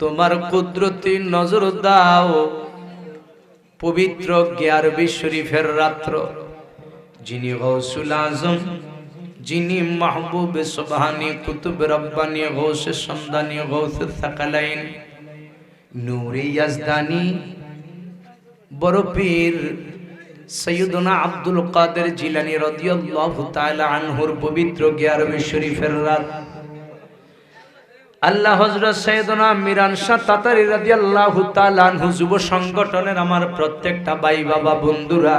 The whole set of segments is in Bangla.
তোমার কুদরতি নজর দাও। পবিত্র গিয়ারবি শরীফের রাত্র। যিনি গৌসুল আজম, যিনি মাহবুব সুবহানি কুতুব রব্বানি, গৌসে সন্দানি গৌসে সাকালাইন, নূরে ইয়াজদানি, বড় পীর সৈয়দনা আব্দুল কাদের জিলানি রাদিয়াল্লাহু তাআলা আনহুর পবিত্র গিয়ারবি শরীফের রাত। আল্লাহ হজরত সৈয়দনা মিরান শাহ তাতারি রাদিয়াল্লাহু তাআলা আনহু যুব সংগঠনের আমার প্রত্যেকটা ভাই বাবা বন্ধুরা।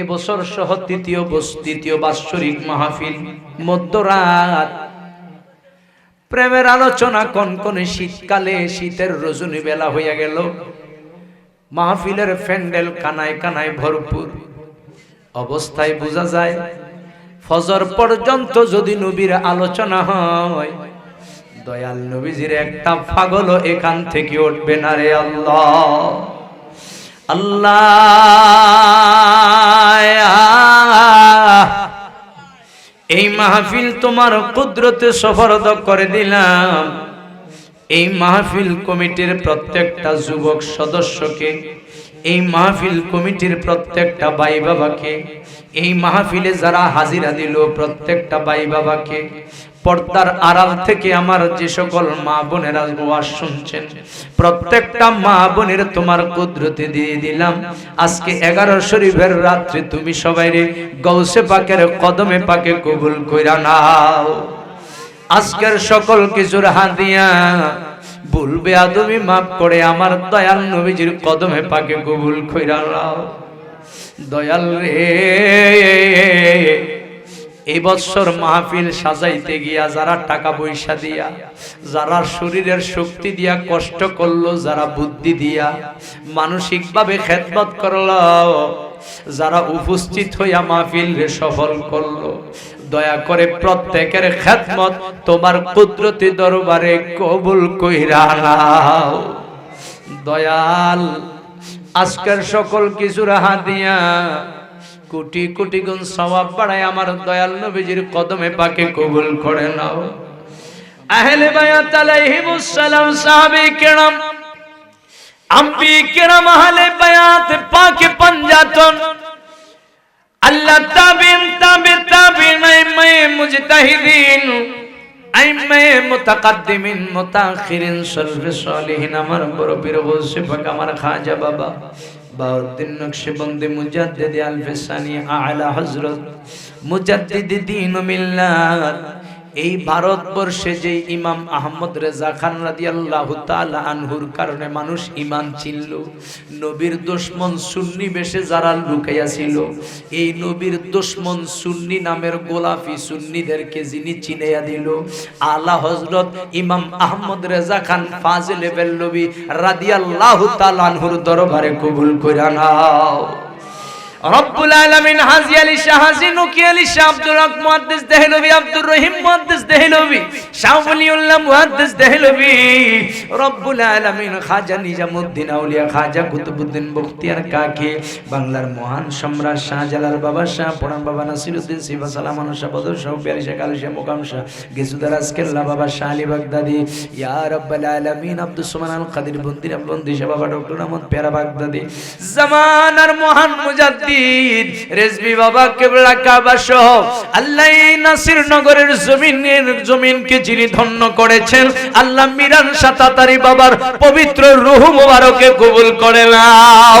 এবছর সহ তৃতীয় তৃতীয় বাৎসরিক মাহফিল, মধ্যরাত। প্রেমের আলোচনা কনকনে শীতকালে শীতের রজনী বেলা হইয়া গেল। মাহফিলের ফ্যান্ডেল কানায় কানায় ভরপুর। অবস্থায় বোঝা যায়, ফজর পর্যন্ত যদি নবীর আলোচনা হয় দয়াল নবীজির একটা পাগল এখান থেকে উঠবে না রে আল্লাহ। আল্লাহ এই মাহফিল তোমার কুদরতে সফরদ করে দিলাম। এই মাহফিল কমিটির প্রত্যেকটা যুবক সদস্যকে, এই মাহফিল কমিটির প্রত্যেকটা বাই বাবাকে এই মাহফিলে যারা হাজিরা দিল প্রত্যেকটা বাই বাবাকে পর্দার আড়াল থেকে আমার যে সকল মা বোনেরা ওয়াজ শুনছেন, প্রত্যেকটা মা বোনের তোমার কুদরতে দিয়ে দিলাম। আজকে এগারো শরীফের রাত্রে তুমি সবাই রে গৌসে পাকের কদমে পাকে কবুল কইরা নাও। আজকের সকল কিছুর হাতিয়া বলবে আদমি মাফ করে আমার দয়াল নবীজির কদমে পাকে কবুল কইরা নাও। দয়াল রে এই মাহফিল সাজাইতে গিয়া যারা টাকা পয়সা দিয়া, যারা শরীরের শক্তি দিয়া কষ্ট করল, যারা বুদ্ধি দিয়া মানসিকভাবে খেদমত করল, যারা উপস্থিত হইয়া মাহফিল সফল করল, দয়া করে প্রত্যেকের খেদমত তোমার কুদরতি দরবারে কবুল কইরা নাও। দয়াল, আজকের সকল কিছুর হাতিয়া কোটি কোটি গুণ সওয়াব বাড়ায় আমার দয়াল নবীজির কদমে পাকে কবুল করে নাও। আহলে বায়াত আলাইহিমুস সালাম সাহাবে কেরাম, আম্বি কেরাম আহলে বায়াত পাকে পাঞ্জাতন। আল্লাহ তাবিন, তাবি, তাবিন আইমে মুজতাহিদিন আইমে মুতাকাদ্দিমিন, মুতাখিরিন, সলফে সলিহিন। আমার বড় পীর গৌসে পাক আমার খাজা বাবা। বাউদ্দিন নকশবন্দি মুজাদ্দিদ আলফিসানি আলা হযরত মুজাদ্দিদ দীন মিল্লাত। এই ভারতবর্ষে যে ইমাম আহমদ রেজা খান রাদিয়াল্লাহু তাআলা আনহুর কারণে মানুষ ইমান চিনল, নবীর দুশমন সুন্নি বেশে যারা লুকাইয়া ছিল, এই নবীর দুশমন সুন্নি নামের গোলাফি সুন্নিদেরকে যিনি চিনাইয়া দিল, আলা হযরত ইমাম আহমদ রেজা খান ফাজিল বেল্লবি রাদিয়াল্লাহু তাআলা আনহুর দরবারে কবুল কইরা নাও। রব্বুল হাজি আলী আলী শাহ আব্দুল হক মুহাদ্দিস দেহলভি, আব্দুর রহিম মুহাদ্দিস রব্বুল খাজা আউলিয়া, খাজা বখতিয়ার কাকে, বাংলার মহান সম্রাট শাহজালাল বাবা শাহ পুরান বাবা নাসিরউদ্দিন সিফা সালামান শাহ বদর শাহ শাহ শাহ শাহ বাবা শাহ আলী বাগদাদি, ইয়া রব্বুল সুবহান আল কাদির বন্দির বাবা, ডক্টর আহমদ বাগদাদি। জামানার মহান রেজবি বাবা, কেবলা, কাবা সহ আল্লাহ এই নাসির নগরের জমিনের জমিনকে যিনি ধন্য করেছেন, আল্লাহ মিরান সাতাতারি বাবার পবিত্র রুহ মুবারকে কবুল করে নাও।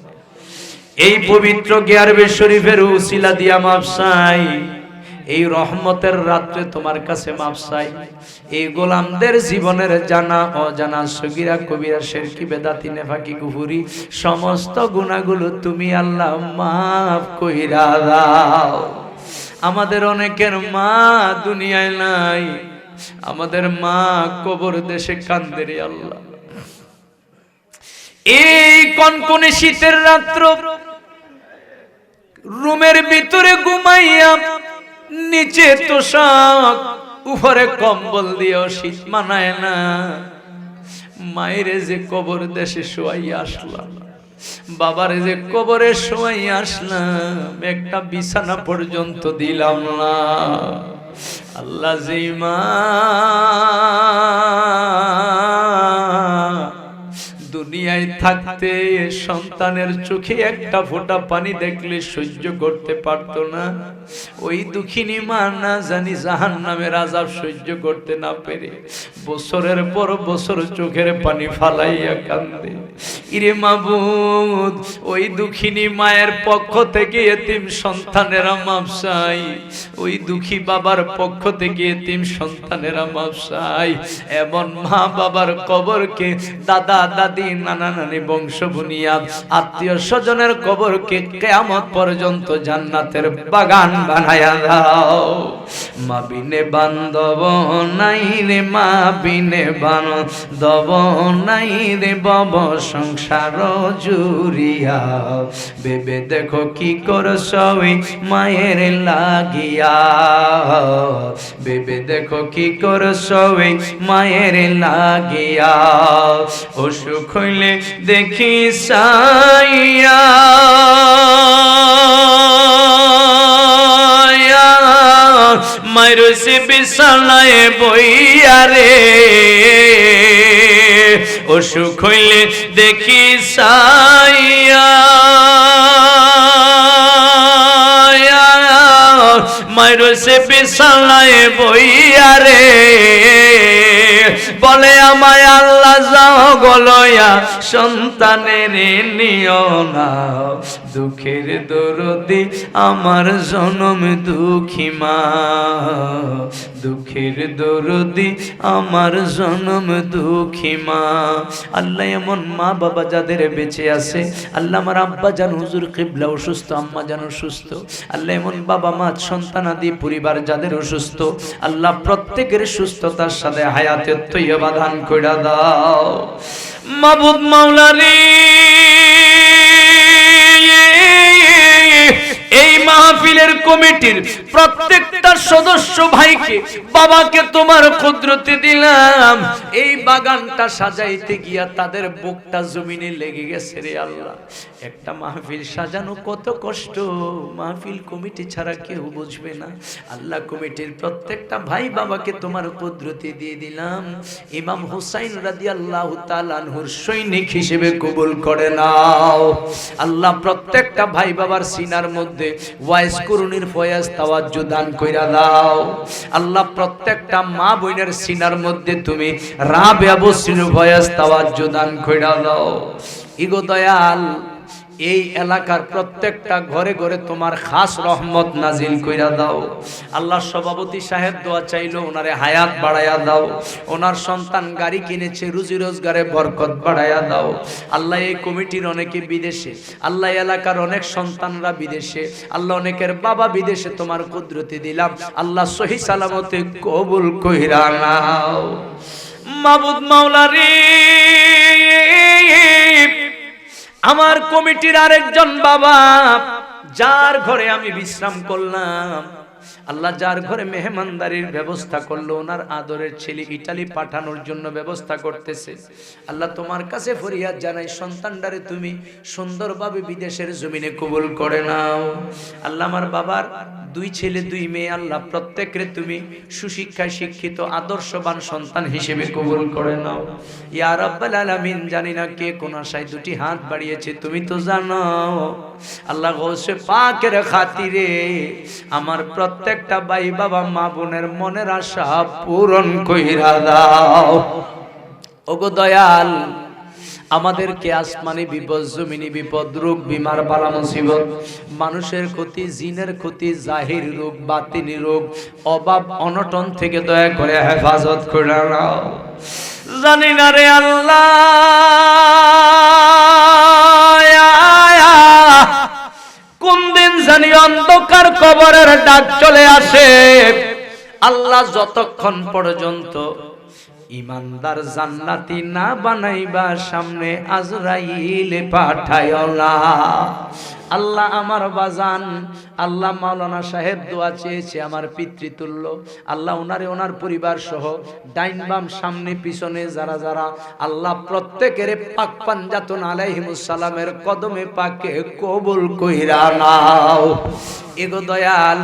এই পবিত্র গিয়ারবে শরীফের উসিলা দিয়া মাপসাই এই রহমতের রাত্রে তোমার কাছে মাপসাই এই গোলামদের জীবনের জানা, অজানা, সগিরা, কবিরা, শেরকি, বেদাতি, নেফাকি কুহুরি সমস্ত গুণাগুলো তুমি আল্লাহ মাফ কইরা দাও। আমাদের অনেকের মা দুনিয়ায় নাই। আমাদের মা কবর দেশে কান্দেরে আল্লাহ। এই কনকনে শীতের রাত্র রুমের ভিতরে ঘুমাইয়া নিচে তোষাক, উপরে কম্বল দিয়েও শীত মানায় না। মায়েরে যে কবর দেশে শোয়াই আসলাম, বাবারে যে কবরে শোয়াই আসলাম, একটা বিছানা পর্যন্ত দিলাম না। আল্লাহ যে মা দুনিয়ায় থাকতে সন্তানের চোখে একটা ফোঁটা পানি দেখলে সহ্য করতে পারত না। ওই দুঃখিনী মা না জানি জাহান নামের আজাব সহ্য করতে না পেরে বছরের পর বছর চোখের পানি ফালাইয়া কান্দে ইরে মাবুদ, ওই দুঃখিনী মায়ের পক্ষ থেকে এতিম সন্তানেরা মাপসাই ওই দুঃখী বাবার পক্ষ থেকে এতিম সন্তানেরা মাপসাই এমন মা বাবার কবরকে দাদা দাদি নানা নানি বংশ বুনিয়াদ আত্মীয় স্বজনের কবরকে কেয়ামত পর্যন্ত জান্নাতের বাগান বানায়া দাও। মা বিনে বান্ধব নাই রে মা বিনে বান্ধব নাই রে বব সংসার জুরিয়া বেবে দেখো কি ওই মায়ের লাগিয়া। বেবে দেখো কি ওই মায়ের লাগিয়া। অসুখ হইলে দেখি সাইয়া। মায়ের সে বিছানায় বইয়া রে। অসুখ হইলে দেখি সাইয়া। মায়ের সে বিছানায় বইয়া রে। বলে আমায় যাও গলয়া সন্তানের নিও না। দুঃখের দরদি আমার জনম দুঃখী মা। দুঃখের দরদি, আমার জনম দুঃখী মা। আল্লাহ এমন মা বাবা যাদের বেঁচে আছে। আল্লাহ আমার আব্বা জান হুজুর কিবলা অসুস্থ, আম্মা জান অসুস্থ আল্লাহ এমন বাবা, মা, সন্তান আদি, পরিবার যাদের অসুস্থ। আল্লাহ প্রত্যেকের সুস্থতার সাথে হায়াতের তৈবা দান কইরা দাও। মাবুদ মাওলারি এই মাহফিলের কমিটির প্রত্যেকটা সদস্য ভাইকে বাবাকে তোমার কুদরতে দিলাম। এই বাগানটা সাজাইতে গিয়া তাদের বুকটা জমিনে লেগে গেছে রে আল্লাহ। একটা মাহফিল সাজানো কত কষ্ট। মাহফিল কমিটি ছাড়া কেউ বুঝবে না। আল্লাহ কমিটির প্রত্যেকটা ভাই বাবাকে তোমার কুদরতি দিয়ে দিলাম। ইমাম হুসাইন রাদি আল্লাহ তালানহুর সৈনিক হিসেবে কবুল করে নাও। আল্লাহ প্রত্যেকটা ভাই বাবার সিনার মধ্যে ওয়াইস করুনির ফয়াজ তাওয়াজ্জ দান কইরা দাও। আল্লাহ প্রত্যেকটা মা বোনের সিনার মধ্যে তুমি রাব আবসির ফয়াজ তাওয়াজ্জ দান কইরা দাও। ইগো দয়াল এই এলাকার প্রত্যেকটা ঘরে ঘরে তোমার খাস রহমত নাজিল কইরা দাও। আল্লাহ সভাপতি সাহেব দোয়া চাইলো, ওনারে হায়াত বাড়ায়া দাও। ওনার সন্তান গাড়ি কিনেছে, রুজি রোজগারে বরকত বাড়ায়া দাও। আল্লাহ এই কমিটির অনেকে বিদেশে, আল্লাহ এলাকার অনেক সন্তানরা বিদেশে, আল্লাহ অনেকের বাবা বিদেশে তোমার কুদরতি দিলাম। আল্লাহ সহি সালামতে কবুল কইরা নাও। মাবুদ মাওলারি আমার কমিটির আরেকজন বাবা যার ঘরে আমি বিশ্রাম করলাম। আল্লাহ যার ঘরে মেহমানদারির ব্যবস্থা করল, ওনার আদরের ছেলে ইটালি পাঠানোর জন্য ব্যবস্থা করতেছে। আল্লাহ তোমার কাছে ফরিয়াদ জানাই, সন্তানটারে তুমি সুন্দরভাবে বিদেশের জমিনে কবুল করে নাও। আল্লাহ আমার বাবার দুই ছেলে, দুই মেয়ে, আল্লাহ প্রত্যেকরে তুমি সুশিক্ষায় শিক্ষিত, আদর্শবান সন্তান হিসেবে কবুল করে নাও। ইয়া রাব্বাল আলামিন, জানি না কে কোন আশায় দুটি হাত বাড়িয়েছে, তুমি তো জানো। আল্লাহ গৌসে পাকের খাতিরে আমার প্রত্যেকটা ভাই বাবা মা বোনের মনের আশা পূরণ কইরা দাও। ওগো দয়াল, আমাদেরকে আসমানি বিপদ, জমিনি বিপদ, রোগ, বিমার বালা মুসিবত, মানুষের ক্ষতি, জিনের ক্ষতি, জাহির রোগ বাতিনি রোগ, অভাব, অনটন থেকে দয়া করে হেফাজত করে জানি না রে আল্লাহ। কোন দিন জানি অন্ধকার কবরের ডাক চলে আসে। আল্লাহ যতক্ষণ পর্যন্ত ইমানদার জান্নাতি না বানাইবা, সামনে আজরাইল পাঠায় না আল্লাহ আমার বাজান, আল্লাহ মাওলানা সাহেব দোয়া চেয়েছে আমার পিতৃতুল্য। আল্লাহ ওনারে ওনার পরিবার সহ ডাইন বাম সামনে পিছনে যারা যারা, আল্লাহ প্রত্যেকের পাক পাঞ্জাতন আলাইহিমুসালামের কদমে পাকে কবুল কইরা নাও। এগো দয়াল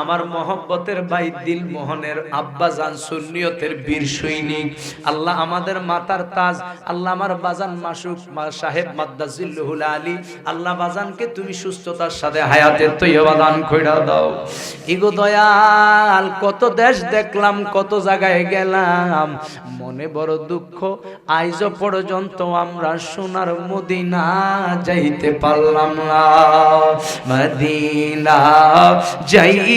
আমার মহব্বতের ভাই দিল মোহনের আব্বা জান সুন্নিয়তের বীর সৈনিক। আল্লাহ আমাদের মাতার তাজ, আল্লাহ আমার বাজান মাসুক সাহেব মাদ্দাজিল্লুহুল আলী, আল্লাহ বাজানকে তুমি সুস্থতার সাথে হায়াতের তৈবা দান কইরা দাও। ইগো দয়াল, কত দেশ দেখলাম, কত জায়গায় গেলাম। মনে বড় দুঃখ, আইজ পর্যন্ত আমরা সোনার মদিনা যাইতে পারলাম না। মদিনা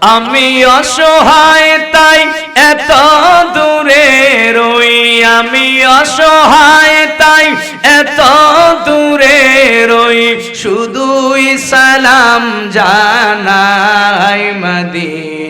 আমি অসহায়, তাই এত দূরে রই। আমি অসহায়, তাই এত দূরে রই। শুধুই সালাম জানাই মদিনা।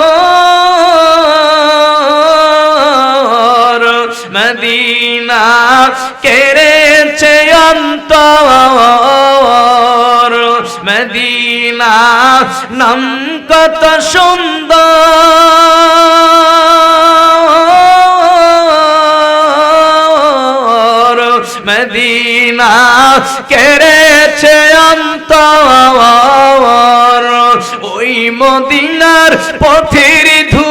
মদিনা কেড়েছে অন্তর। মদিনা নাম কত সুন্দর। মদিনা কেড়েছে অন্তর। ওই মদিনার পথের ধুলি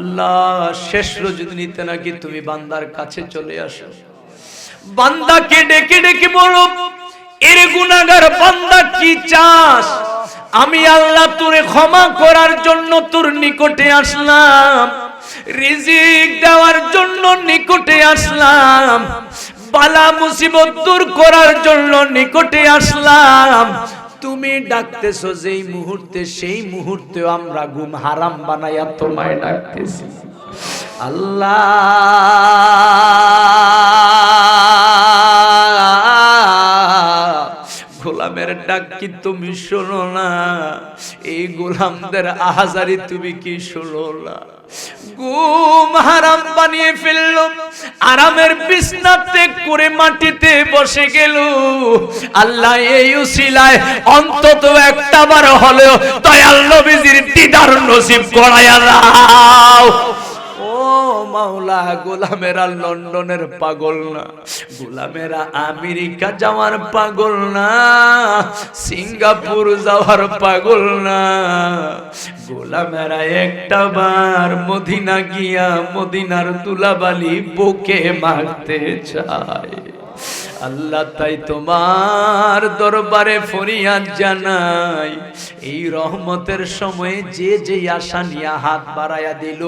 আল্লাহ, শেষ নিতে নাকি তুমি বান্দার কাছে চলে আসো। বান্দাকে ডেকে ডেকে বলো, এর গুনাগার বান্দা কি চাস? আমি আল্লাহ তোরে ক্ষমা করার জন্য তোর নিকটে আসলাম, রিজিক দেওয়ার জন্য নিকটে আসলাম, বালা মুসিবত দূর করার জন্য নিকটে আসলাম তুমি ডাকতেছো যেই মুহূর্তে সেই মুহূর্তে আমরা ঘুম হারাম বানাইয়া তোমায় ডাকতেছি। আল্লাহ! গোলামের ডাক কি তুমি শোনো না। এই গোলামদের আহাজারি তুমি কি শোনো না? গুম হারাম বানিয়ে ফেলল, আরামের বিছনা ত্যাগ করে মাটিতে বসে গেল। আল্লাহ এই উসিলায় অন্তত একটা বার হলেও দয়াল দিদার নসিব করাইয়া দাও। মাওলা, গোলামেরা লন্ডনের পাগল না। গোলামেরা আমেরিকা যাওয়ার পাগল না। সিঙ্গাপুর যাওয়ার পাগল না। গোলামেরা একটা বার মদিনা গিয়া মদিনার তুলাবালি বুকে মারতে চায়। আল্লাহ তাই তোমার দরবারে ফরিয়াদ জানাই। এই রহমতের সময়ে যে যে আশা নিয়ে হাত বাড়াইয়া দিল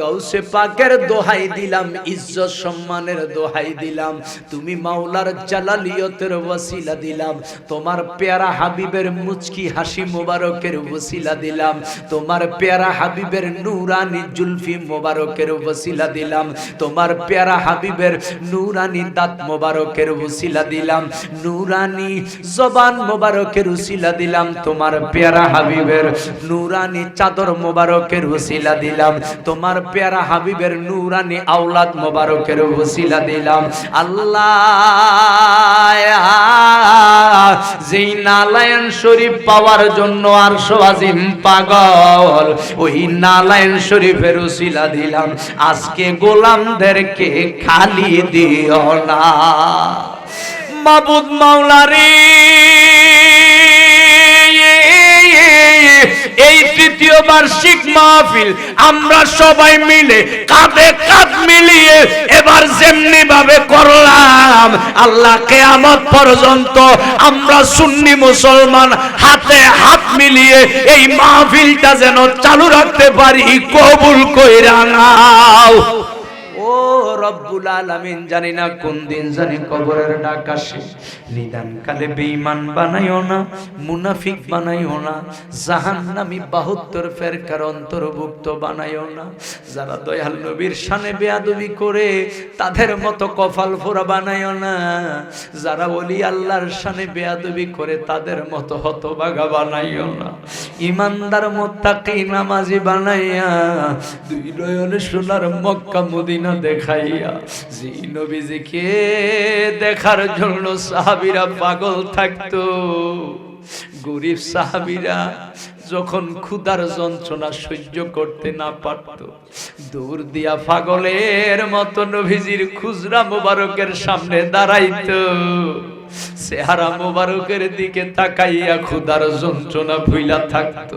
গৌসে পাকের দোহাই দিলাম, ইজ্জত সম্মানের দোহাই দিলাম, তুমি মাওলার জালালিয়তের ওসিলা দিলাম, তোমার পেয়ারা হাবিবের মুচকি হাসি মোবারকের ওসিলা দিলাম, তোমার পেয়ারা হাবিবের নুরানি জুলফি মোবারকের ওসিলা দিলাম, তোমার পেয়ারা হাবিবের নুরানি দাঁত মোবারকের উসিলা দিলাম, নুরানি জবান মোবারকের উসিলা দিলাম, তোমার পেয়ারা হাবিবের নুরানি চাদর মোবারকের উসিলা দিলাম, তোমার পেয়ারা হাবিবের নুরানি আওলাদ মোবারকের উসিলা দিলাম। আল্লাহ, যেই নালায়ন শরীফ পাওয়ার জন্য আর আজিম পাগল, ওই নালায়ন শরীফের উসিলা দিলাম। আজকে গোলামদেরকে খালি দিও না। মাবুদ মাওলারি। এই তৃতীয় বার্ষিক মাহফিল, আমরা সবাই মিলে কাঁধে কাঁধ মিলিয়ে এবার যেমনি ভাবে করলাম, আল্লাহ কেয়ামত পর্যন্ত আমরা সুন্নি মুসলমান হাতে হাত মিলিয়ে এই মাহফিলটা যেন চালু রাখতে পারি, কবুল কইরা নাও। রব্বুল জানি না কোন দিন জানি কবরের ডাক আসে। বানাইও না, মুনাফিক বানাইও না, জাহান্নামী 72 ফেরকার অন্তর্ভুক্ত বানাইও না। যারা দয়াল নবীর শানে বেয়াদবি করে, তাদের মতো কপাল ফোরা বানাইও না। যারা ওলি আল্লাহর শানে বেয়াদবি করে, তাদের মতো হতবাগা বানাইও না। ইমানদার মোত্তাকি নামাজি বানাইয়া, দুই নয়নে সোনার মক্কা মদিনা দেখাইয়া যে নবীজিকে দেখার জন্য সাহাবীরা পাগল থাকতো। গরিব সাহাবীরা যখন ক্ষুধার যন্ত্রণা সহ্য করতে না পারত, দৌড় দিয়া পাগলের মতো নবীজির খুচরা মোবারকের সামনে দাঁড়াইত। চেহারা মোবারকের দিকে তাকাইয়া ক্ষুধার যন্ত্রণা ভুইলা থাকতো।